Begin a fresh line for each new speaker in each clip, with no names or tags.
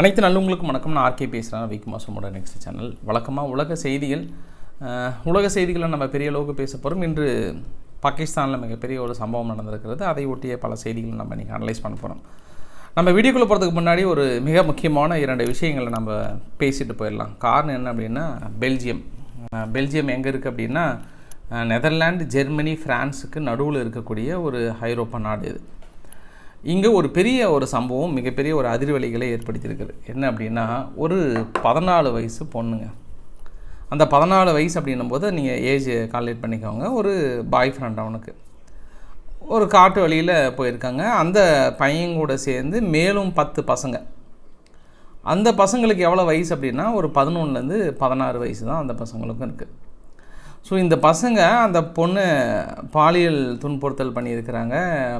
அனைத்து நல்லவங்களுக்கும் வணக்கம். நான் ஆர்கே பேசுகிறேன் வீக் மாசமோட நெக்ஸ்ட் சேனல் வழக்கமாக உலக செய்திகள் உலக செய்திகளை நம்ம பெரிய அளவுக்கு பேச போகிறோம் இன்று பாகிஸ்தானில் மிகப்பெரிய ஒரு சம்பவம் நடந்திருக்கிறது. அதை ஒட்டிய பல செய்திகளை நம்ம இன்றைக்கி அனலைஸ் பண்ண போகிறோம் நம்ம வீடியோக்குள்ளே போகிறதுக்கு முன்னாடி ஒரு மிக முக்கியமான இரண்டு விஷயங்களை நம்ம பேசிட்டு போயிடலாம். காரணம் என்ன அப்படின்னா பெல்ஜியம். பெல்ஜியம் எங்கே இருக்குது அப்படின்னா நெதர்லாண்டு ஜெர்மனி ஃப்ரான்ஸுக்கு நடுவில் இருக்கக்கூடிய ஒரு ஐரோப்பா நாடு இது. இங்கே ஒரு பெரிய ஒரு சம்பவம் மிகப்பெரிய ஒரு அதிர்வலிகளை ஏற்படுத்தியிருக்குது. என்ன அப்படின்னா ஒரு பதினாலு வயசு பொண்ணுங்க. அந்த பதினாலு வயசு அப்படின்னும் போது நீங்கள் ஏஜ் கால்குலேட் பண்ணிக்கோங்க. ஒரு பாய் ஃப்ரெண்ட் அவனுக்கு. ஒரு காட்டு வழியில் போயிருக்காங்க. அந்த பையன் கூட சேர்ந்து மேலும் பத்து பசங்க. அந்த பசங்களுக்கு எவ்வளோ வயசு அப்படின்னா ஒரு பதினொன்றுலேருந்து பதினாறு வயசு தான் அந்த பசங்களுக்கும் இருக்குது ஸோ இந்த பசங்க அந்த பொண்ணு பாலியல் துன்புறுத்தல் பண்ணியிருக்கிறாங்க.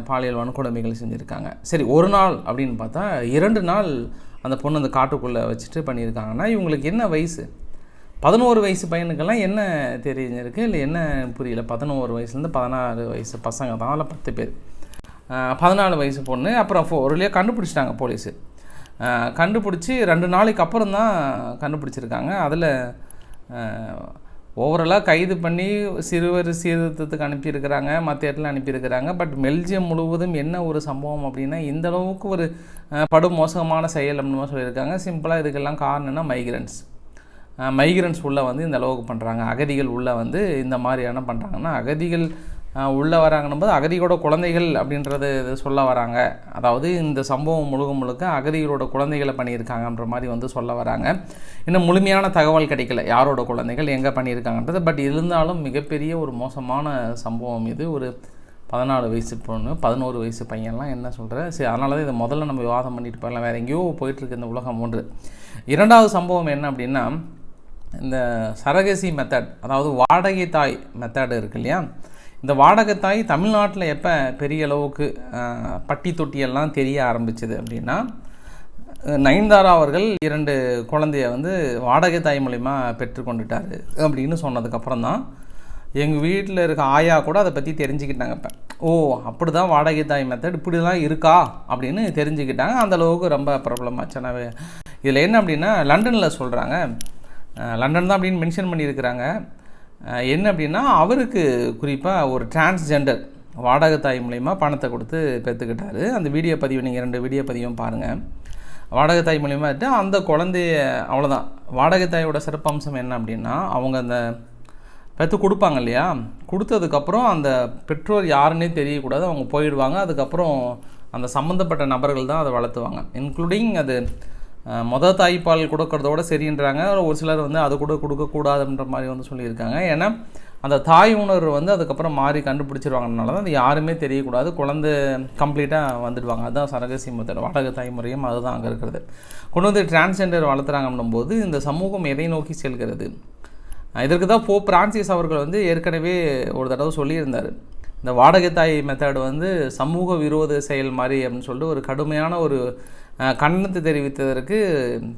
பாலியல் வன்கொடுமைகள் செஞ்சுருக்காங்க. சரி ஒரு நாள் அப்படின்னு பார்த்தா இரண்டு நாள் அந்த பொண்ணு அந்த காட்டுக்குள்ளே வச்சுட்டு பண்ணியிருக்காங்கன்னா இவங்களுக்கு என்ன வயசு? பதினோரு வயசு பையனுக்கெல்லாம் என்ன தெரிஞ்சிருக்கு? இல்லை என்ன புரியல? பதினோரு வயசுலேருந்து பதினாறு வயசு பசங்க தான் அதில் பத்து பேர். பதினாலு வயசு பொண்ணு அப்புறம் ஃபோ ஒரு கண்டுபிடிச்சிட்டாங்க போலீஸு. கண்டுபிடிச்சி ரெண்டு நாளைக்கு அப்புறம் தான் கண்டுபிடிச்சிருக்காங்க. அதில் ஓவராலாக கைது பண்ணி சிறுவர் சீர்திருத்தத்துக்கு அனுப்பியிருக்கிறாங்க மற்ற இடத்துல அனுப்பியிருக்கிறாங்க. பட் பெல்ஜியம் முழுவதும் என்ன ஒரு சம்பவம் அப்படின்னா இந்த அளவுக்கு ஒரு படும் படு மோசமான செயல் அப்படின்னு சொல்லியிருக்காங்க. சிம்பிளாக இதுக்கெல்லாம் காரணம்னா மைக்ரன்ஸ் மைக்ரன்ஸ் உள்ளே வந்து இந்த அளவுக்கு பண்ணுறாங்க அகதிகள் உள்ளே வந்து இந்த மாதிரியான பண்ணுறாங்கன்னா அகதிகள் உள்ளே வராங்கன்னும் போது அகதிகளோட குழந்தைகள் அப்படின்றது இது சொல்ல வராங்க. அதாவது இந்த சம்பவம் முழுக்க முழுக்க அகதிகளோட குழந்தைகளை பண்ணியிருக்காங்கன்ற மாதிரி வந்து சொல்ல வராங்க. இன்னும் முழுமையான தகவல் கிடைக்கல யாரோட குழந்தைகள் எங்கே பண்ணியிருக்காங்கன்றது. பட் இருந்தாலும் மிகப்பெரிய ஒரு மோசமான சம்பவம் இது. ஒரு பதினாலு வயசு பொண்ணு பதினோரு வயசு பையன்லாம் என்ன சொல்கிற சரி அதனால தான் இதை முதல்ல நம்ம விவாதம் பண்ணிட்டு போயிடலாம். வேறு எங்கேயோ போயிட்டுருக்கு இந்த உலகம் ஒன்று. இரண்டாவது சம்பவம் என்ன அப்படின்னா இந்த சரகசி மெத்தட் அதாவது வாடகை தாய் மெத்தடு இருக்கு இல்லையா? இந்த வாடகத்தாய் தமிழ்நாட்டில் எப்போ பெரிய அளவுக்கு பட்டி தொட்டியெல்லாம் தெரிய ஆரம்பிச்சது அப்படின்னா நயன்தாரா அவர்கள் இரண்டு குழந்தைய வந்து வாடகை தாய் மூலிமா பெற்றுக்கொண்டுட்டார் அப்படின்னு சொன்னதுக்கப்புறம் தான் எங்கள் வீட்டில் இருக்க ஆயா கூட அதை பற்றி தெரிஞ்சுக்கிட்டாங்க இப்போ. ஓ அப்படி தான் வாடகை தாய் மெத்தட் இப்படிலாம் இருக்கா அப்படின்னு தெரிஞ்சுக்கிட்டாங்க. அந்த அளவுக்கு ரொம்ப பிரபலமாச்சனாவே இதில் என்ன அப்படின்னா லண்டனில் சொல்கிறாங்க லண்டன் தான் அப்படின்னு மென்ஷன் பண்ணியிருக்கிறாங்க. என்ன அப்படின்னா அவருக்கு குறிப்பாக ஒரு டிரான்ஸ்ஜெண்டர் வாடகை தாய் மூலயமா பணத்தை கொடுத்து பெற்றுக்கிட்டாரு. அந்த வீடியோ பதிவு நீங்கள் ரெண்டு வீடியோ பதிவும் பாருங்கள் வாடகை தாய் மூலியமாக அந்த குழந்தைய அவ்வளோதான் வாடகை தாயோட சிறப்பம்சம் என்ன அப்படின்னா அவங்க அந்த பெற்று கொடுப்பாங்க இல்லையா? கொடுத்ததுக்கப்புறம் அந்த பெற்றோர் யாருன்னே தெரியக்கூடாது. அவங்க போயிடுவாங்க. அதுக்கப்புறம் அந்த சம்மந்தப்பட்ட நபர்கள் தான் அதை வளர்த்துவாங்க. இன்க்ளூடிங் அது மொத தாய்ப்பால் கொடுக்கறதோட சரின்றாங்க. ஒரு சிலர் வந்து அது கூட கொடுக்கக்கூடாதுன்ற மாதிரி வந்து சொல்லியிருக்காங்க. ஏன்னா அந்த தாய் உணர்வு வந்து அதுக்கப்புறம் மாறி கண்டுபிடிச்சிருவாங்கனால தான் அது யாருமே தெரியக்கூடாது. குழந்தை கம்ப்ளீட்டாக வந்துடுவாங்க. அதுதான் சரகசி முத்தர் வாடகை தாய் முறையும் அதுதான் அங்கே இருக்கிறது. கொண்டு வந்து டிரான்ஸ்ஜெண்டர் வளர்த்துறாங்கன்னும் போது இந்த சமூகம் எதை நோக்கி செல்கிறது? இதற்கு தான் போ பிரான்சிஸ் அவர்கள் வந்து ஏற்கனவே ஒரு தடவை சொல்லியிருந்தார். இந்த வாடகை தாய் மெத்தட் வந்து சமூக விரோத செயல் மாதிரி அப்படின்னு சொல்லிட்டு ஒரு கடுமையான ஒரு கண்டனத்தை தெரிவித்ததற்கு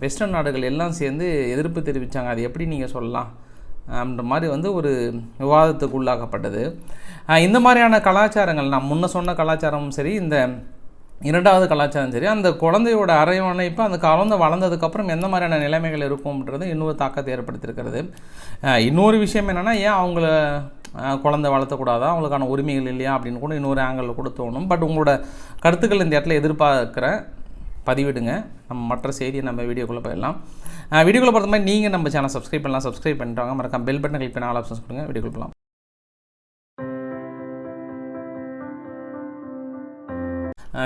வெஸ்டர்ன் நாடுகள் எல்லாம் சேர்ந்து எதிர்ப்பு தெரிவித்தாங்க அது எப்படி நீங்கள் சொல்லலாம்? அப்படின்ற மாதிரி வந்து ஒரு விவாதத்துக்கு உள்ளாக்கப்பட்டது. இந்த மாதிரியான கலாச்சாரங்கள் நான் முன்ன சொன்ன கலாச்சாரமும் சரி இந்த இரண்டாவது கலாச்சாரம் சரி அந்த குழந்தையோட அரவணைப்பு அந்த குழந்தை வளர்ந்ததுக்கப்புறம் எந்த மாதிரியான நிலைமைகள் இருக்கும்ன்றது இன்னொரு தாக்கத்தை ஏற்படுத்தியிருக்கிறது. இன்னொரு விஷயம் என்னென்னா ஏன் அவங்கள குழந்தை வளர்த்தக்கூடாதா? அவங்களுக்கான உரிமைகள் இல்லையா? அப்படின்னு கூட இன்னொரு ஆங்கிளில் கூட தோணும். பட் உங்களோட கருத்துக்கள் இந்த இடத்துல எதிர்பார்க்குறேன். பதிவிடுங்க. நம்ம மற்ற செய்தியை நம்ம வீடியோக்குள்ளே போயிடலாம். வீடியோக்குள்ளே பொறுத்த மாதிரி நீங்கள் நம்ம சேனல் சப்ஸ்கிரைப் பண்ணலாம். சப்ஸ்கிரைப் பண்ணுறாங்க மறக்காம பெல் பட்டன் கிளிக் பண்ண ஆல் ஆப்ஷன்ஸ் கொடுங்க. வீடியோக்குள்ள போகலாம்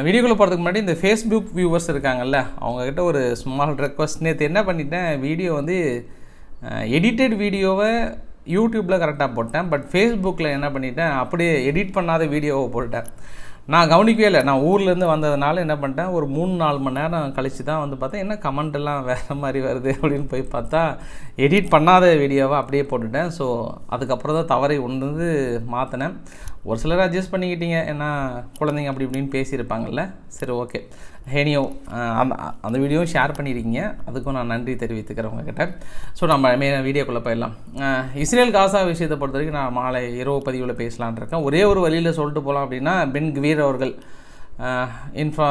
வீடியோக்குள்ளே போகிறதுக்கு முன்னாடி இந்த ஃபேஸ்புக் வியூவர்ஸ் இருக்காங்கல்ல அவங்கக்கிட்ட ஒரு ஸ்மால் ரெக்வஸ்ட் நேற்று என்ன பண்ணிட்டேன் வீடியோ வந்து எடிட்டட் வீடியோவை யூடியூப்பில் கரெக்டாக போட்டேன். பட் ஃபேஸ்புக்கில் என்ன பண்ணிட்டேன் அப்படியே எடிட் பண்ணாத வீடியோவை போட்டேன் நான் கவனிக்கவே இல்லை. நான் ஊர்லேருந்து வந்ததுனால என்ன பண்ணிட்டேன் ஒரு மூணு நாலு மணி நேரம் கழித்து தான் வந்து பார்த்தா என்ன கமெண்ட் எல்லாம் வேறு மாதிரி வருது அப்படின்னு போய் பார்த்தா எடிட் பண்ணாத வீடியோவை அப்படியே போட்டுட்டேன். ஸோ அதுக்கப்புறம் தான் தவறை உணர்ந்து மாற்றினேன் ஒரு சிலர் அட்ஜஸ்ட் பண்ணிக்கிட்டீங்க. ஏன்னா குழந்தைங்க அப்படி இப்படின்னு பேசியிருப்பாங்கல்ல. சரி ஓகே ஹேனியோ அந்த அந்த வீடியோவும் ஷேர் பண்ணியிருக்கீங்க அதுக்கும் நான் நன்றி தெரிவித்துக்கிறேன் உங்ககிட்ட. ஸோ நம்ம மே வீடியோக்குள்ளே போயிடலாம். இஸ்ரேல் காசா விஷயத்தை பொறுத்த வரைக்கும் நான் மாலை இரவு பதிவில் பேசலான் இருக்கேன். ஒரே ஒரு வழியில் சொல்லிட்டு போகலாம் அப்படின்னா பென் கவீர் அவர்கள் இன்ஃப்ரா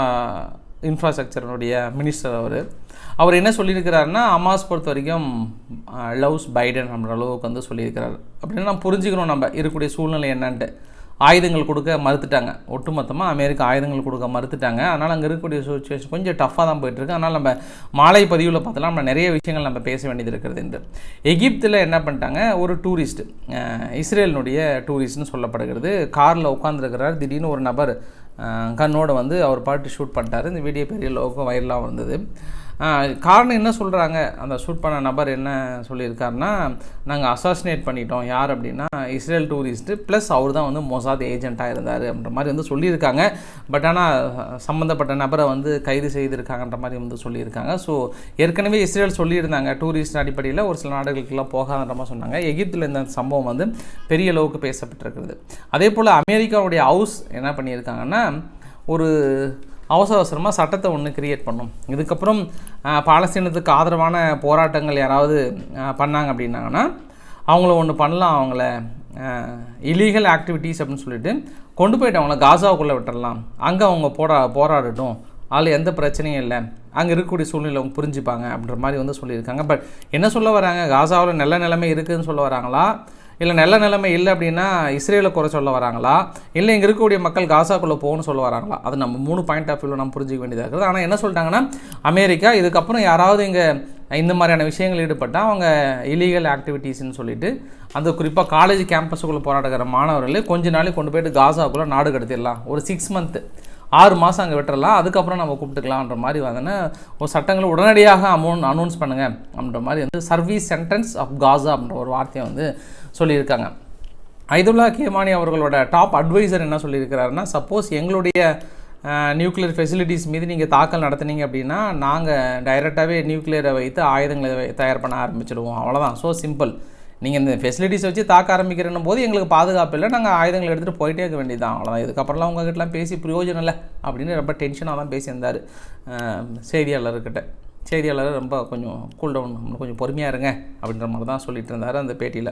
இன்ஃப்ராஸ்ட்ரக்சருடைய மினிஸ்டர் அவர். அவர் என்ன சொல்லியிருக்கிறாருன்னா அமாஸ் பொறுத்த வரைக்கும் லவ்ஸ் பைடன் அப்படின்ற அளவுக்கு வந்து சொல்லியிருக்கிறார். அப்படின்னு நம்ம புரிஞ்சுக்கணும் நம்ம இருக்கக்கூடிய சூழ்நிலை என்னன்ட்டு. ஆயுதங்கள் கொடுக்க மறுத்துட்டாங்க. ஒட்டுமொத்தமாக அமெரிக்கா ஆயுதங்கள் கொடுக்க மறுத்துட்டாங்க. அதனால் அங்கே இருக்கக்கூடிய சுச்சுவேஷன் கொஞ்சம் டஃப்பாக தான் போயிட்டுருக்கு அதனால் நம்ம மாலை பதிவில் பார்த்தலாம் நம்ம நிறைய விஷயங்கள் நம்ம பேச வேண்டியது இருக்கிறது என்று எகிப்தில் என்ன பண்ணிட்டாங்க? ஒரு டூரிஸ்ட் இஸ்ரேலினுடைய டூரிஸ்ட்னு சொல்லப்படுகிறது. காரில் உட்காந்துருக்கிறார் திடீர்னு ஒரு நபர் கண்ணோடு கண்ணோட வந்து அவர் பாட்டு ஷூட் பண்ணிட்டாரு. இந்த வீடியோ பெரிய லோகம் வைரலாக வந்தது. காரணம் என்ன சொல்கிறாங்க அந்த ஷூட் பண்ண நபர் என்ன சொல்லியிருக்காருன்னா நாங்கள் அசாசினேட் பண்ணிட்டோம். யார் அப்படின்னா இஸ்ரேல் டூரிஸ்ட்டு ப்ளஸ் அவர் தான் வந்து மொசாத் ஏஜென்ட்டாக இருந்தார் அப்படின்ற மாதிரி வந்து சொல்லியிருக்காங்க. பட் ஆனால் சம்மந்தப்பட்ட நபரை வந்து கைது செய்திருக்காங்கன்ற மாதிரி வந்து சொல்லியிருக்காங்க. ஸோ ஏற்கனவே இஸ்ரேல் சொல்லியிருந்தாங்க டூரிஸ்ட் அடிப்படையில் ஒரு சில நாடுகளுக்கெல்லாம் போகாதன்ற மாதிரி சொன்னாங்க. எகிப்தில் இந்த சம்பவம் வந்து பெரிய அளவுக்கு பேசப்பட்டிருக்கிறது. அதே போல் அமெரிக்காவுடைய ஹவுஸ் என்ன பண்ணியிருக்காங்கன்னா ஒரு அவசர அவசரமாக சட்டத்தை ஒன்று கிரியேட் பண்ணும். இதுக்கப்புறம் பாலஸ்தீனத்துக்கு ஆதரவான போராட்டங்கள் யாராவது பண்ணாங்க அப்படின்னாங்கன்னா அவங்கள ஒன்று பண்ணலாம் அவங்கள இலீகல் ஆக்டிவிட்டீஸ் அப்படின்னு சொல்லிட்டு கொண்டு போயிட்டு அவங்கள காசாவுக்குள்ளே விட்டுடலாம் அங்கே அவங்க போரா போராடட்டும். அதில் எந்த பிரச்சனையும் இல்லை. அங்கே இருக்கக்கூடிய சூழ்நிலை அவங்க புரிஞ்சுப்பாங்க அப்படின்ற மாதிரி வந்து சொல்லியிருக்காங்க. பட் என்ன சொல்ல வராங்க? காசாவில் நல்ல நிலைமை இருக்குதுன்னு சொல்ல வராங்களா? இல்லை நல்ல நிலைமை இல்லை அப்படின்னா இஸ்ரேலை குறை சொல்ல வராங்களா? இல்லை இங்கே இருக்கக்கூடிய மக்கள் காசாக்குள்ளே போகணும்னு சொல்ல வராங்களா? அது நம்ம மூணு பாயிண்ட் ஆஃப் வியூவில் நம்ம புரிஞ்சிக்க வேண்டியதாக இருக்குது. ஆனால் என்ன சொல்லிட்டாங்கன்னா அமெரிக்கா இதுக்கப்புறம் யாராவது இங்கே இந்த மாதிரியான விஷயங்கள் ஈடுபட்டால் அவங்க இலீகல் ஆக்டிவிட்டீஸ்னு சொல்லிட்டு அந்த குறிப்பாக காலேஜ் கேம்பஸுக்குள்ளே போராடுகிற மாணவர்களே கொஞ்ச நாளைக்கு கொண்டு போயிட்டு காசாக்குள்ளே நாடு கடத்திடலாம். ஒரு சிக்ஸ் மந்த்து ஆறு மாதம் அங்கே விட்டுறலாம். அதுக்கப்புறம் நம்ம கூப்பிட்டுக்கலாம்ன்ற மாதிரி வந்தோன்னா ஒரு சட்டங்களை உடனடியாக அமௌண்ட் அனௌன்ஸ் பண்ணுங்கள் அப்படின்ற மாதிரி வந்து சர்வீஸ் சென்டென்ஸ் ஆஃப் காசா அப்படின்ற ஒரு வார்த்தையை வந்து சொல்லியிருக்காங்க. ஐதுல்லா கேமானி அவர்களோட டாப் அட்வைசர் என்ன சொல்லியிருக்கிறாருன்னா சப்போஸ் எங்களுடைய நியூக்ளியர் ஃபெசிலிட்டிஸ் மீது நீங்கள் தாக்கல் நடத்துனீங்க அப்படின்னா நாங்கள் டைரெக்டாகவே நியூக்ளியரை வைத்து ஆயுதங்களை தயார் பண்ண ஆரம்பிச்சிடுவோம். அவ்வளோதான் ஸோ சிம்பிள் நீங்கள் இந்த ஃபெசிலிட்டிஸ் வச்சு தாக்க ஆரம்பிக்கிறன்னும் போது எங்களுக்கு பாதுகாப்பு இல்லை. நாங்கள் ஆயுதங்களை எடுத்துகிட்டு போயிட்டே இருக்க வேண்டியதான் அவ்வளோதான் இதுக்கப்புறம்லாம் உங்ககிட்டலாம் பேசி பிரயோஜனம் இல்லை. அப்படின்னு ரொம்ப டென்ஷனாக தான் பேசியிருந்தார் செய்தியாளர்கிட்ட. செய்தியாளர் ரொம்ப கொஞ்சம் கூல் டவுன் கொஞ்சம் பொறுமையாக இருங்க அப்படின்ற மாதிரி தான் சொல்லிட்டு இருந்தார் அந்த பேட்டியில்.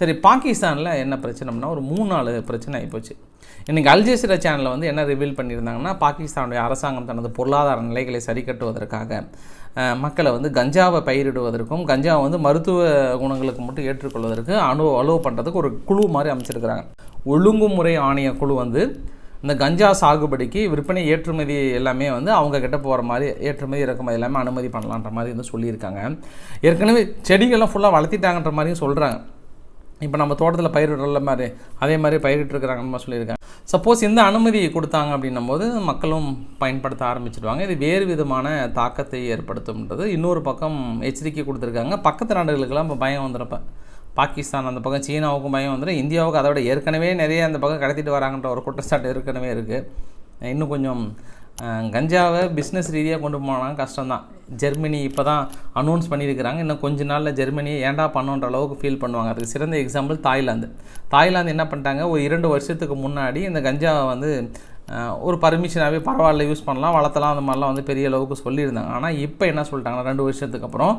சரி பாகிஸ்தானில் என்ன பிரச்சனைனா ஒரு மூணு நாலு பிரச்சனை ஆகிப்போச்சு இன்றைக்கி அல்ஜசீரா சேனலில் வந்து என்ன ரிவீல் பண்ணியிருந்தாங்கன்னா பாகிஸ்தானுடைய அரசாங்கம் தனது பொருளாதார நிலைகளை சரி கட்டுவதற்காக மக்களை வந்து கஞ்சாவை பயிரிடுவதற்கும் கஞ்சாவை வந்து மருத்துவ குணங்களுக்கு மட்டும் ஏற்றுக்கொள்வதற்கு அனு அலோவ் பண்ணுறதுக்கு ஒரு குழு மாதிரி அமைச்சிருக்கிறாங்க. ஒழுங்குமுறை ஆணைய குழு வந்து இந்த கஞ்சா சாகுபடிக்கு விற்பனை ஏற்றுமதி எல்லாமே வந்து அவங்க கிட்ட போகிற மாதிரி ஏற்றுமதி இறக்குமதி எல்லாமே அனுமதி பண்ணலான்ற மாதிரி வந்து சொல்லியிருக்காங்க. ஏற்கனவே செடிகள்லாம் ஃபுல்லாக வளர்த்திட்டாங்கன்ற மாதிரியும் சொல்கிறாங்க இப்போ நம்ம தோட்டத்தில் பயிரிடுற மாதிரி அதே மாதிரி பயிரிட்டுருக்குறாங்கன்னு மாதிரி சொல்லியிருக்காங்க. சப்போஸ் இந்த அனுமதி கொடுத்தாங்க அப்படின்னும் போது மக்களும் பயன்படுத்த ஆரம்பிச்சிடுவாங்க இது வேறு விதமான தாக்கத்தை ஏற்படுத்தும்ன்றது. இன்னொரு பக்கம் எச்சரிக்கை கொடுத்துருக்காங்க. பக்கத்து நாடுகளுக்கெல்லாம் இப்போ பயம் வந்துடுறப்ப பாகிஸ்தான் அந்த பக்கம் சீனாவுக்கும் பயம் வந்துடும் இந்தியாவுக்கு அதோட ஏற்கனவே நிறைய அந்த பக்கம் கடத்திட்டு வராங்கன்ற ஒரு குற்றச்சாட்டு ஏற்கனவே இருக்குது இன்னும் கொஞ்சம் கஞ்சாவை பிஸ்னஸ் ரீதியாக கொண்டு போனால் கஷ்டம்தான். ஜெர்மனி இப்போ தான் அனௌன்ஸ் பண்ணியிருக்கிறாங்க. இன்னும் கொஞ்ச நாளில் ஜெர்மனியை ஏன்டா பண்ணுன்ற அளவுக்கு ஃபீல் பண்ணுவாங்க. அதுக்கு சிறந்த எக்ஸாம்பிள் தாய்லாந்து. தாய்லாந்து என்ன பண்ணிட்டாங்க? ஒரு இரண்டு வருஷத்துக்கு முன்னாடி இந்த கஞ்சாவை வந்து ஒரு பர்மிஷனாகவே பரவாயில்ல யூஸ் பண்ணலாம் வளர்த்தலாம் அந்த மாதிரிலாம் வந்து பெரிய அளவுக்கு சொல்லியிருந்தாங்க. ஆனால் இப்போ என்ன சொல்லிட்டாங்கன்னா ரெண்டு வருஷத்துக்கு அப்புறம்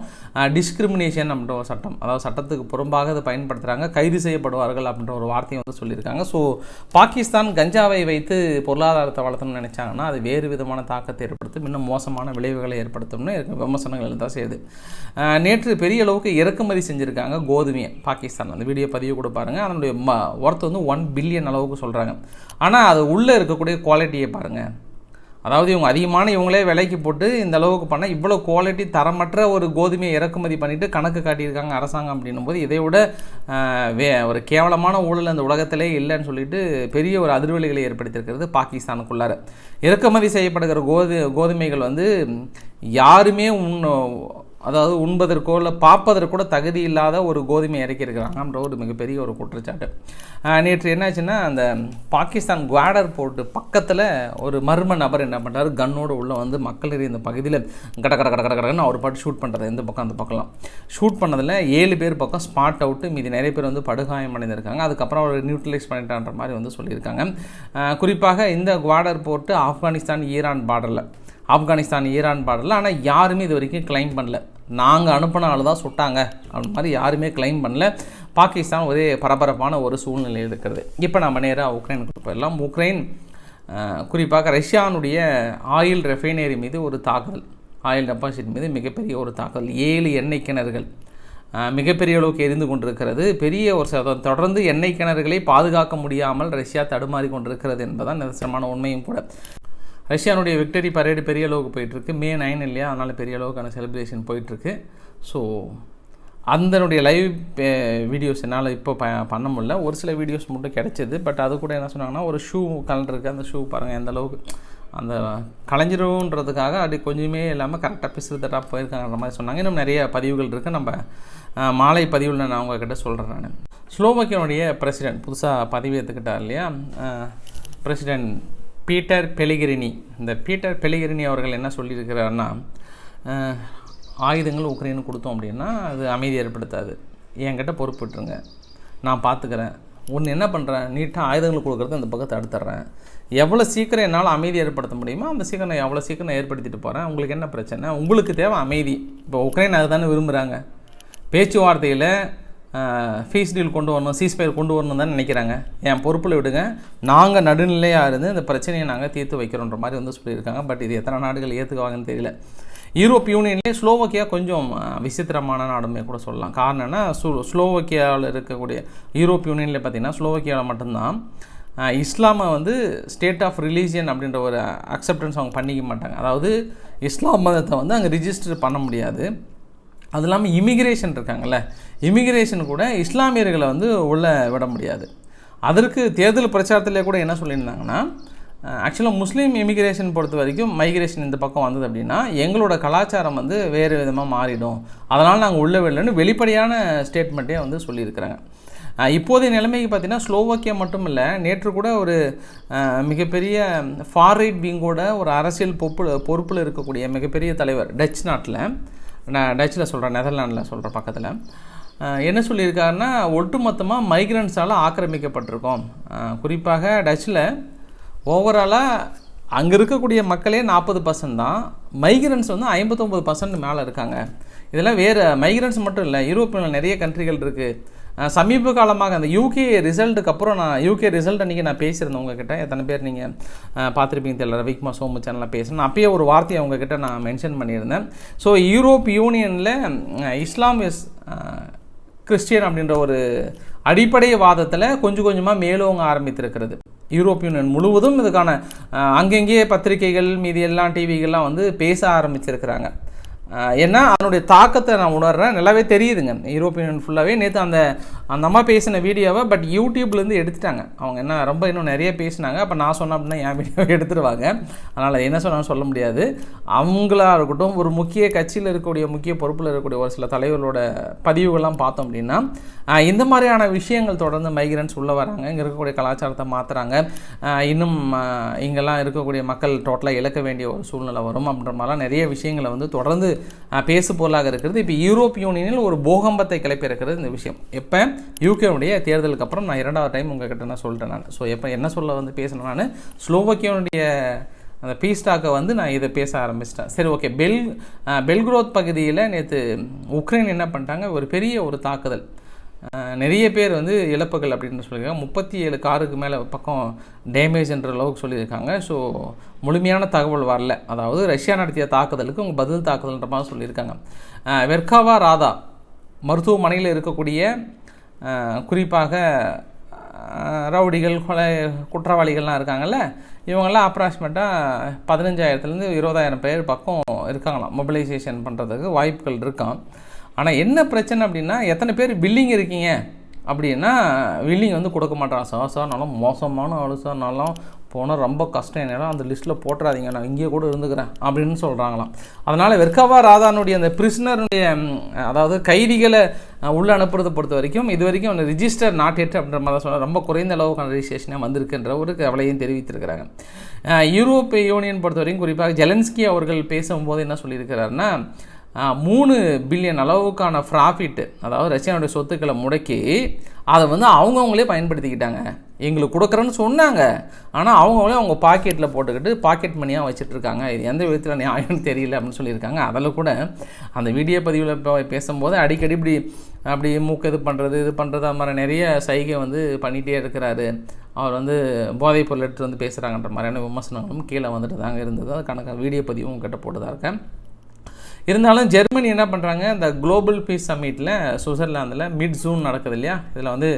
டிஸ்கிரிமினேஷன் அப்படின்ற ஒரு சட்டம் அதாவது சட்டத்துக்கு புறம்பாக அதை பயன்படுத்துகிறாங்க கைது செய்யப்படுவார்கள் அப்படின்ற ஒரு வார்த்தையை வந்து சொல்லியிருக்காங்க. ஸோ பாகிஸ்தான் கஞ்சாவை வைத்து பொருளாதாரத்தை வளர்த்தணும்னு நினச்சாங்கன்னா அது வேறு விதமான தாக்கத்தை ஏற்படுத்தும் இன்னும் மோசமான விளைவுகளை ஏற்படுத்தும்னு இருக்க விமர்சனங்கள் தான் செய்யுது. நேற்று பெரிய அளவுக்கு இறக்குமதி செஞ்சுருக்காங்க கோதுமையை பாகிஸ்தான் அந்த வீடியோ பதிவு கூட பாருங்கள் அதனுடைய ம ஒர்த் வந்து ஒன் பில்லியன் அளவுக்கு சொல்கிறாங்க ஆனால் அது உள்ளே இருக்கக்கூடிய குவாலிட்டியை பாருங்கள் அதாவது இவங்க அதிகமான இவங்களே விலைக்கு போட்டு இந்த அளவுக்கு பண்ணால் இவ்வளோ குவாலிட்டி தரமற்ற ஒரு கோதுமையை இறக்குமதி பண்ணிவிட்டு கணக்கு காட்டியிருக்காங்க அரசாங்கம் அப்படின்னும் போது இதை விட வே ஒரு கேவலமான ஊழல் அந்த உலகத்திலே இல்லைன்னு சொல்லிட்டு பெரிய ஒரு அதிர்வலிகளை ஏற்படுத்தியிருக்கிறது பாகிஸ்தானுக்குள்ளார. இறக்குமதி செய்யப்படுகிற கோது கோதுமைகள் வந்து யாருமே உண் அதாவது உண்பதற்கோ இல்லை பார்ப்பதற்கோ கூட தகுதி இல்லாத ஒரு கோதுமை இறக்கியிருக்கிறாங்கன்ற ஒரு மிகப்பெரிய ஒரு குற்றச்சாட்டு. நேற்று என்னாச்சுன்னா அந்த பாகிஸ்தான் குவாடர் போர்ட்டு பக்கத்தில் ஒரு மர்ம நபர் என்ன பண்ணுறாரு கன்னோடு உள்ளே வந்து மக்கள் இந்த பகுதியில் கட கட கட கட கடன்னு அவர் பாட்டு ஷூட் பண்ணுறது இந்த பக்கம் அந்த பக்கம்லாம். ஷூட் பண்ணதில் ஏழு பேர் பக்கம் ஸ்பாட் அவுட்டு மீதி நிறைய பேர் வந்து படுகாயம் அடைந்திருக்காங்க. அதுக்கப்புறம் அவர் நியூட்ரலைஸ் பண்ணிட்டான்ற மாதிரி வந்து சொல்லியிருக்காங்க. குறிப்பாக இந்த குவாடர் போர்ட்டு ஆப்கானிஸ்தான் ஈரான் பார்டரில் ஆப்கானிஸ்தான் ஈரான் பாடல ஆனால் யாருமே இது வரைக்கும் கிளைம் பண்ணல. நாங்கள் அனுப்பின ஆள் தான் சுட்டாங்க. அப்படின்னு மாதிரி யாருமே கிளைம் பண்ணல. பாகிஸ்தான் ஒரே பரபரப்பான ஒரு சூழ்நிலை இருக்கிறது. இப்போ நம்ம நேராக உக்ரைனுக்கு போயிடலாம். உக்ரைன் குறிப்பாக ரஷ்யானுடைய ஆயில் ரெஃபைனரி மீது ஒரு தாக்குதல். ஆயில் டெபாசிட் மீது மிகப்பெரிய ஒரு தாக்குதல். ஏழு எண்ணெய் கிணறுகள். மிகப்பெரிய அளவுக்கு எரிந்து கொண்டிருக்கிறது. பெரிய ஒரு சதம் தொடர்ந்து எண்ணெய் கிணறுகளை பாதுகாக்க முடியாமல் ரஷ்யா தடுமாறி கொண்டிருக்கிறது என்பதான் நிதர்சனமான உண்மையும் கூட. ரஷ்யானுடைய விக்டரி பரேடு பெரிய அளவுக்கு போயிட்டுருக்கு. மே நைன் இல்லையா? அதனால் பெரிய அளவுக்கான செலிப்ரேஷன் போயிட்டுருக்கு. ஸோ அதனுடைய லைவ் வீடியோஸ் என்னால் இப்போ ப பண்ண முடியல. ஒரு சில வீடியோஸ் மட்டும் கிடைச்சிது. பட் அது கூட என்ன சொன்னாங்கன்னா ஒரு ஷூ கலர் இருக்குது அந்த ஷூ பாருங்கள் எந்த அளவுக்கு அந்த கலைஞ்சிரும்ன்றதுக்காக அப்படி கொஞ்சமே இல்லாமல் கரெக்டாக பிசு தட்டாக மாதிரி சொன்னாங்க. இன்னும் நிறைய பதிவுகள் இருக்குது நம்ம மாலை பதிவில் நான் உங்ககிட்ட சொல்கிறேன் நான். ஸ்லோவக்கியனுடைய பிரசிடென்ட் புதுசாக பதவி ஏற்றுக்கிட்டார் இல்லையா? President Peter Pellegrini. இந்த பீட்டர் பெலிகிரினி அவர்கள் என்ன சொல்லியிருக்கிறாருன்னா ஆயுதங்கள் உக்ரைனுக்கு கொடுத்தோம் அப்படின்னா அது அமைதி ஏற்படுத்தாது. என்கிட்ட பொறுப்பிட்டுருங்க நான் பார்த்துக்கிறேன் ஒன்று என்ன பண்ணுறேன் நீட்டாக ஆயுதங்கள் கொடுக்குறது அந்த பக்கத்தை தடுத்துட்றேன் எவ்வளோ சீக்கிரம் என்னால் அமைதி ஏற்படுத்த முடியுமோ அந்த சீக்கிரம் நான் எவ்வளோ சீக்கிரம் ஏற்படுத்திட்டு போகிறேன் உங்களுக்கு என்ன பிரச்சனை? உங்களுக்கு தேவை அமைதி. இப்போ உக்ரைன் அதுதானே விரும்புகிறாங்க பேச்சுவார்த்தையில் ஃபீஸ் டீல் கொண்டு வரணும் சீஸ்பயர் கொண்டு வரணும் தான் நினைக்கிறாங்க. என் பொறுப்பில் விடுங்க. நாங்கள் நடுநிலையாக இருந்து இந்த பிரச்சனையை நாங்கள் தீர்த்து வைக்கிறோன்ற மாதிரி வந்து சொல்லியிருக்காங்க. பட் இது எத்தனை நாடுகள் ஏற்றுக்குவாங்கன்னு தெரியல. யூரோப் யூனியன்லேயே ஸ்லோவக்கியா கொஞ்சம் விசித்திரமான நாடுமே கூட சொல்லலாம். காரணம் என்ன? ஸ்லோ ஸ்லோவக்கியாவில் இருக்கக்கூடிய யூரோப் யூனியனில் பார்த்தீங்கன்னா ஸ்லோவக்கியாவில் மட்டும்தான் இஸ்லாமை வந்து ஸ்டேட் ஆஃப் ரிலீஜியன் அப்படின்ற ஒரு அக்செப்டன்ஸ் அவங்க பண்ணிக்க மாட்டாங்க. அதாவது இஸ்லாம் மதத்தை வந்து அங்கே ரிஜிஸ்டர் பண்ண முடியாது. அது இல்லாமல் இமிகிரேஷன் இருக்காங்கல்ல இமிகிரேஷன் கூட இஸ்லாமியர்களை வந்து உள்ளே விட முடியாது. அதற்கு தேர்தல் பிரச்சாரத்திலே கூட என்ன சொல்லியிருந்தாங்கன்னா ஆக்சுவலாக முஸ்லீம் இமிகிரேஷன் பொறுத்த வரைக்கும் மைக்ரேஷன் இந்த பக்கம் வந்தது அப்படின்னா எங்களோட கலாச்சாரம் வந்து வேறு விதமாக மாறிடும். அதனால் நாங்கள் உள்ளே விடலன்னு வெளிப்படையான ஸ்டேட்மெண்ட்டே வந்து சொல்லியிருக்கிறாங்க. இப்போதைய நிலைமைக்கு பார்த்தீங்கன்னா ஸ்லோவாக்கியா மட்டும் இல்லை நேற்று கூட ஒரு மிகப்பெரிய மிகப்பெரிய ஃபாரைட் விங்கோட ஒரு அரசியல் பொறுப்பு பொறுப்பில் இருக்கக்கூடிய மிகப்பெரிய தலைவர் டச் நாட்டில் நான் டச்சில் சொல்கிறேன் நெதர்லாண்டில் சொல்கிறேன் பக்கத்தில். என்ன சொல்லியிருக்காருன்னா ஒட்டுமொத்தமாக மைக்ரண்ட்ஸால் ஆக்கிரமிக்கப்பட்டிருக்கோம். குறிப்பாக டச்சில் ஓவராலாக அங்கே இருக்கக்கூடிய மக்களே நாற்பது பர்சன்ட் தான். மைக்ரன்ஸ் வந்து ஐம்பத்தொம்பது பர்சன்ட் மேலே இருக்காங்க. இதெல்லாம் வேறு மைக்ரன்ஸ் மட்டும் இல்லை யூரோப்பில் நிறைய கண்ட்ரிகள் இருக்குது சமீப காலமாக அந்த யூகே ரிசல்ட்டுக்கு அப்புறம் நான் யூகே ரிசல்ட் அன்றைக்கி நான் பேசியிருந்தேன் உங்ககிட்ட. எத்தனை பேர் நீங்கள் பார்த்துருப்பீங்க தெரியல. ரவிக்குமார் சோமு சேனலில் பேசினேன். அப்பயே ஒரு வார்த்தையை உங்ககிட்ட நான் மென்ஷன் பண்ணியிருந்தேன். ஸோ யூரோப் யூனியனில் இஸ்லாம் இஸ் கிறிஸ்டியன் அப்படின்ற ஒரு அடிப்படை வாதத்தில் கொஞ்சம் கொஞ்சமாக மேலோங்க ஆரம்பித்திருக்கிறது. யூரோப் யூனியன் முழுவதும் இதுக்கான அங்கங்கே பத்திரிகைகள் மீதி எல்லாம் டிவிகள்லாம் வந்து பேச ஆரம்பிச்சிருக்கிறாங்க. ஏன்னா அதனுடைய தாக்கத்தை நான் உணர்றேன். நல்லாவே தெரியுதுங்க. யூரோப்பியன் ஃபுல்லாகவே நேற்று அந்த அந்த அம்மா பேசின வீடியோவை பட் யூடியூப்லேருந்து எடுத்துட்டாங்க. அவங்க என்ன ரொம்ப இன்னும் நிறைய பேசினாங்க. அப்போ நான் சொன்னேன் அப்படின்னா என் வீடியோவை எடுத்துருவாங்க. அதனால் என்ன சொன்னாலும் சொல்ல முடியாது. அவங்களாக இருக்கட்டும் ஒரு முக்கிய கட்சியில் இருக்கக்கூடிய முக்கிய பொறுப்பில் இருக்கக்கூடிய ஒரு சில தலைவர்களோட பதிவுகள்லாம் பார்த்தோம் அப்படின்னா இந்த மாதிரியான விஷயங்கள் தொடர்ந்து மைக்ரன்ஸ் உள்ளே வராங்க. இங்கே இருக்கக்கூடிய கலாச்சாரத்தை மாற்றுறாங்க இன்னும் இங்கெல்லாம் இருக்கக்கூடிய மக்கள் டோட்டலாக இழக்க வேண்டிய ஒரு சூழ்நிலை வரும் அப்படின்ற மாதிரிலாம் நிறைய விஷயங்களை வந்து தொடர்ந்து பேசு பொருளாக இருக்கிறது. இப்போ யூரோப் யூனியனில் ஒரு பூகம்பத்தை கிளப்பி இருக்கிறது இந்த விஷயம். எப்போ? யூகேவுடைய தேர்தலுக்கு அப்புறம் நான் இரண்டாவது டைம் உங்ககிட்ட நான் சொல்லிட்டேன் நான். ஸோ எப்போ என்ன சொல்ல வந்து பேசணும் நான்? ஸ்லோவக்கியனுடைய அந்த பீஸ்டாக்கை வந்து நான் இதை பேச ஆரம்பிச்சிட்டேன். சரி ஓகே பெல் பெல்க்ரோத் பகுதியில் நேற்று உக்ரைன் என்ன பண்ணிட்டாங்க? ஒரு பெரிய ஒரு தாக்குதல். நிறைய பேர் வந்து இழப்புகள் அப்படின்னு சொல்லியிருக்காங்க. முப்பத்தி ஏழு காருக்கு மேலே பக்கம் டேமேஜ்ன்ற அளவுக்கு சொல்லியிருக்காங்க. ஸோ முழுமையான தகவல் வரல. அதாவது ரஷ்யா நடத்திய தாக்குதலுக்கு உங்கள் பதில் தாக்குதல்ன்ற மாதிரி சொல்லியிருக்காங்க. வெர்காவா ராதா மருத்துவமனையில் இருக்கக்கூடிய குறிப்பாக ரவுடிகள் கொலை குற்றவாளிகள்லாம் இருக்காங்கல்ல இவங்கெல்லாம் அப்ராக்சிமேட்டாக பதினஞ்சாயிரத்துலேருந்து இருபதாயிரம் பேர் பக்கம் இருக்காங்களாம். மொபிலைசேஷன் பண்ணுறதுக்கு வாய்ப்புகள் இருக்கான் ஆனால் என்ன பிரச்சனை அப்படின்னா எத்தனை பேர் பில்லிங் இருக்கீங்க? அப்படின்னா வில்லிங் வந்து கொடுக்க மாட்டான் சார் சார் நல்லா மோசமான ஆளு சார். நல்லா போனால் ரொம்ப கஷ்டம். என்னால் அந்த லிஸ்ட்டில் போட்டுறாதீங்க. நான் இங்கேயே கூட இருந்துக்கிறேன் அப்படின்னு சொல்கிறாங்களாம் அதனால் வெர்காவா ராதானுடைய அந்த பிரிஸ்னருடைய அதாவது கைதிகளை உள்ளே அனுப்புறதை பொறுத்த வரைக்கும் இது வரைக்கும் அந்த ரிஜிஸ்டர் நாட் எட் அப்படின்ற மாதிரி சொன்னால் ரொம்ப குறைந்த அளவுக்கான ரிஜிஸ்ட்ரேஷனாக வந்திருக்குன்ற ஒரு கவலையும் தெரிவித்திருக்கிறாங்க. யூரோப்பிய யூரோப் யூனியன் பொறுத்த வரைக்கும் குறிப்பாக ஜெலன்ஸ்கி அவர்கள் பேசும்போது என்ன சொல்லியிருக்கிறாருன்னா மூணு பில்லியன் அளவுக்கான ப்ராஃபிட் அதாவது ரஷ்யாவுடைய சொத்துக்களை முடக்கி அதை வந்து அவங்கவுங்களே பயன்படுத்திக்கிட்டாங்க. எங்களுக்கு கொடுக்குறேன்னு சொன்னாங்க. ஆனால் அவங்கவுங்களே அவங்க பாக்கெட்டில் போட்டுக்கிட்டு பாக்கெட் மணியாக வச்சுட்ருக்காங்க. இது எந்த விதத்தில் நியாயம்னு தெரியல அப்படின்னு சொல்லியிருக்காங்க. அதில் கூட அந்த வீடியோ பதிவில் இப்போ பேசும்போது அடிக்கடி இப்படி அப்படி மூக்கு இது பண்ணுறது இது பண்ணுறது அது மாதிரி நிறைய சைகை வந்து பண்ணிகிட்டே இருக்கிறாரு. அவர் வந்து போதைப் பொருள் எடுத்து வந்து பேசுகிறாங்கன்ற மாதிரியான விமர்சனங்களும் கீழே வந்துட்டு தாங்க இருந்தது. அதுக்கான வீடியோ பதிவும் கிட்ட போட்டு தான் இருக்கேன். இருந்தாலும் ஜெர்மனி என்ன பண்ணுறாங்க இந்த குளோபல் பீஸ் சம்மிட்டில் சுவிட்சர்லாந்தில் மிட் ஜூன் நடக்குது இல்லையா? இதில் வந்து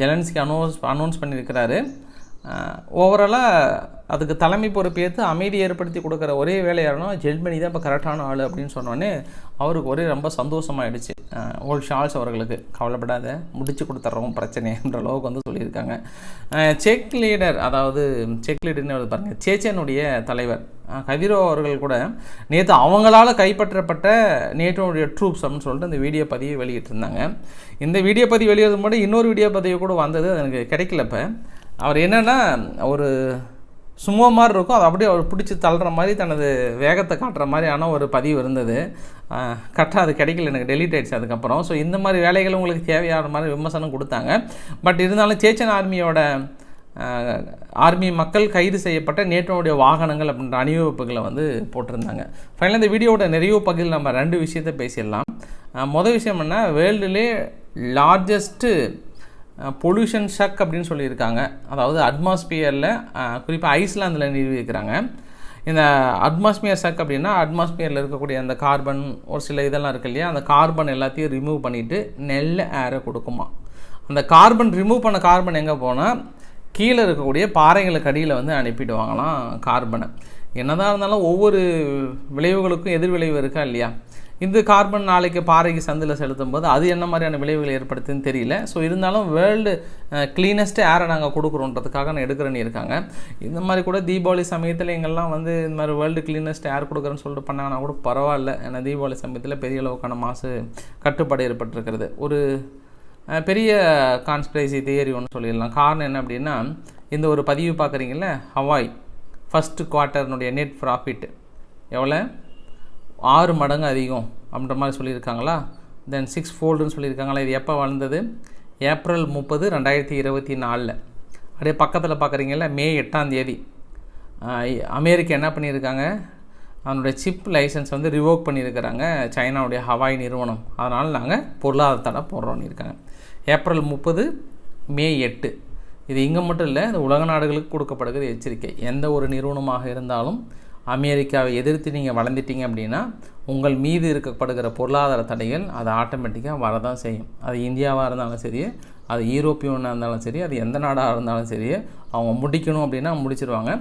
ஜெலன்ஸ்கி அனௌன்ஸ் அனௌன்ஸ் பண்ணியிருக்கிறாரு. ஓவராலாக அதுக்கு தலைமை பொறுப்பேற்று அமைதி ஏற்படுத்தி கொடுக்குற ஒரே வேலையாரனா ஜெர்மனி தான் இப்போ கரெக்டான ஆள் அப்படின்னு சொன்னோடனே அவருக்கு ஒரே ரொம்ப சந்தோஷமாயிடுச்சு. ஓல் ஷால்ஸ் அவர்களுக்கு கவலைப்படாத முடிச்சு கொடுத்துட்றோம் பிரச்சனைன்ற அளவுக்கு வந்து சொல்லியிருக்காங்க. செக் லீடர் அதாவது செக் லீடர்னு பாருங்கள் சேச்சனுடைய தலைவர் கதிரோ அவர்கள் கூட நேற்று அவங்களால கைப்பற்றப்பட்ட நேட்டோடைய ட்ரூப்ஸ் அப்படின்னு சொல்லிட்டு இந்த வீடியோ பதிவு வெளியிட்டிருந்தாங்க. இந்த வீடியோ பதிவு வெளியிடும் போது இன்னொரு வீடியோ பதிவு கூட வந்தது அது எனக்கு கிடைக்கல இப்போ. அவர் என்னென்னா ஒரு சும்மா மாதிரி இருக்கும். அதை அப்படியே அவர் பிடிச்சி தள்ளுற மாதிரி தனது வேகத்தை காட்டுற மாதிரியான ஒரு பதிவு இருந்தது. கரெக்டாக அது கிடைக்கல. எனக்கு டெலிட் ஆகிடுச்சு அதுக்கப்புறம். ஸோ இந்த மாதிரி வேலைகள் உங்களுக்கு தேவையான மாதிரி விமர்சனம் கொடுத்தாங்க. பட் இருந்தாலும் சேச்சன் ஆர்மியோட ஆர்மி மக்கள் கைது செய்யப்பட்ட நேட்டோடைய வாகனங்கள் அப்படின்ற அணிவகுப்புகளை வந்து போட்டிருந்தாங்க. ஃபைனலாக இந்த வீடியோட நிறைவு பகுதியில் நம்ம ரெண்டு விஷயத்த பேசிடலாம். மொதல் விஷயம் என்ன? வேர்ல்டுலே லார்ஜஸ்ட்டு பொல்யூஷன் ஷக் அப்படின்னு சொல்லியிருக்காங்க. அதாவது அட்மாஸ்பியரில் குறிப்பாக ஐஸ்லாந்தில் நிறுவியிருக்கிறாங்க இந்த அட்மாஸ்பியர் ஷக் அப்படின்னா அட்மாஸ்பியரில் இருக்கக்கூடிய அந்த கார்பன் ஒரு சில இதெல்லாம் இருக்கு இல்லையா? அந்த கார்பன் எல்லாத்தையும் ரிமூவ் பண்ணிவிட்டு நெல் ஏரை கொடுக்குமா. அந்த கார்பன் ரிமூவ் பண்ண கார்பன் எங்கே போனால் கீழே இருக்கக்கூடிய பாறைகளுக்கு அடியில் வந்து அனுப்பிடுவாங்களாம் கார்பனை என்னதான் இருந்தாலும் ஒவ்வொரு விளைவுகளுக்கும் எதிர் விளைவு இருக்கா இல்லையா? இந்த கார்பன் நாளைக்கு பாறைக்கு சந்தில் செலுத்தும் போது அது என்ன மாதிரியான விளைவுகளை ஏற்படுத்துன்னு தெரியல. ஸோ இருந்தாலும் வேர்ல்டு க்ளீனஸ்ட் ஏரை நாங்கள் கொடுக்குறோன்றதுக்காக நான் எடுக்கிறேன்னு இருக்காங்க. இந்த மாதிரி கூட தீபாவளி சமயத்தில் எங்கெல்லாம் வந்து இந்த மாதிரி வேர்ல்டு க்ளீனஸ்ட் ஏர் கொடுக்குறேன்னு சொல்லிட்டு பண்ணாங்கன்னா கூட பரவாயில்ல. ஏன்னா தீபாவளி சமயத்தில் பெரிய அளவுக்கான மாசு கட்டுப்பாடு ஏற்பட்டிருக்கிறது. ஒரு பெரிய கான்ஸ்பிரசி தியரி ஒன்று சொல்லிடலாம். காரணம் என்ன அப்படின்னா இந்த ஒரு பதிவு பார்க்குறீங்கள ஹவாய் ஃபஸ்ட்டு குவார்ட்டர்னுடைய நெட் ப்ராஃபிட் எவ்வளோ ஆறு மடங்கு அதிகம் அப்படின்ற மாதிரி சொல்லியிருக்காங்களா? தென் சிக்ஸ் ஃபோல்டுன்னு சொல்லியிருக்காங்களா? இது எப்போ வளர்ந்தது? ஏப்ரல் முப்பது ரெண்டாயிரத்தி இருபத்தி நாலில். அப்படியே பக்கத்தில் பார்க்குறீங்களா மே எட்டாம் தேதி. அமெரிக்கா என்ன பண்ணியிருக்காங்க? அதனுடைய சிப் லைசன்ஸ் வந்து ரிவோக் பண்ணியிருக்கிறாங்க சைனாவுடைய ஹவாய் நிறுவனம். அதனால் நாங்கள் பொருளாதார தடை போடுறோன்னு இருக்காங்க. ஏப்ரல் முப்பது மே எட்டு. இது இங்கே மட்டும் இல்லை இந்த உலக நாடுகளுக்கு கொடுக்கப்படுகிற எச்சரிக்கை. எந்த ஒரு நிறுவனமாக இருந்தாலும் அமெரிக்காவை எதிர்த்து நீங்கள் வளர்ந்துட்டீங்க அப்படின்னா உங்கள் மீது இருக்கப்படுகிற பொருளாதார தடைகள் அது ஆட்டோமேட்டிக்காக வரதான் செய்யும். அது இந்தியாவாக இருந்தாலும் சரி அது யூரோப்பியனாக இருந்தாலும் சரி அது எந்த நாடாக இருந்தாலும் சரி அவங்க முடிக்கணும் அப்படின்னா முடிச்சிருவாங்க.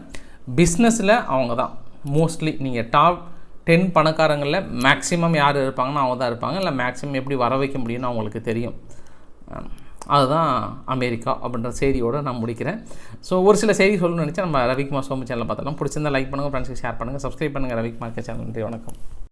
பிஸ்னஸில் அவங்க தான். மோஸ்ட்லி நீங்கள் டாப் டென் பணக்காரங்களில் மேக்ஸிமம் யார் இருப்பாங்கன்னா அவங்க தான் இருப்பாங்க. இல்லை மேக்ஸிமம் எப்படி வர வைக்க முடியும்னு அவங்களுக்கு தெரியும். அதுதான் அமெரிக்கா அப்படின்ற செய்தியோடு நான் முடிக்கிறேன். ஸோ ஒரு சில செய்தி சொல்லணும்னு நினச்சா நம்ம ரவிக்குமார் சோமு சேனல் பார்த்தலாம் பிடிச்சிருந்தா லைக் பண்ணுங்கள் ஃப்ரெண்ட்ஸுக்கு ஷேர் பண்ணுங்கள் சப்ஸ்கிரைப் பண்ணுங்கள் ரவிக்குமார் சேனல் நன்றி வணக்கம்.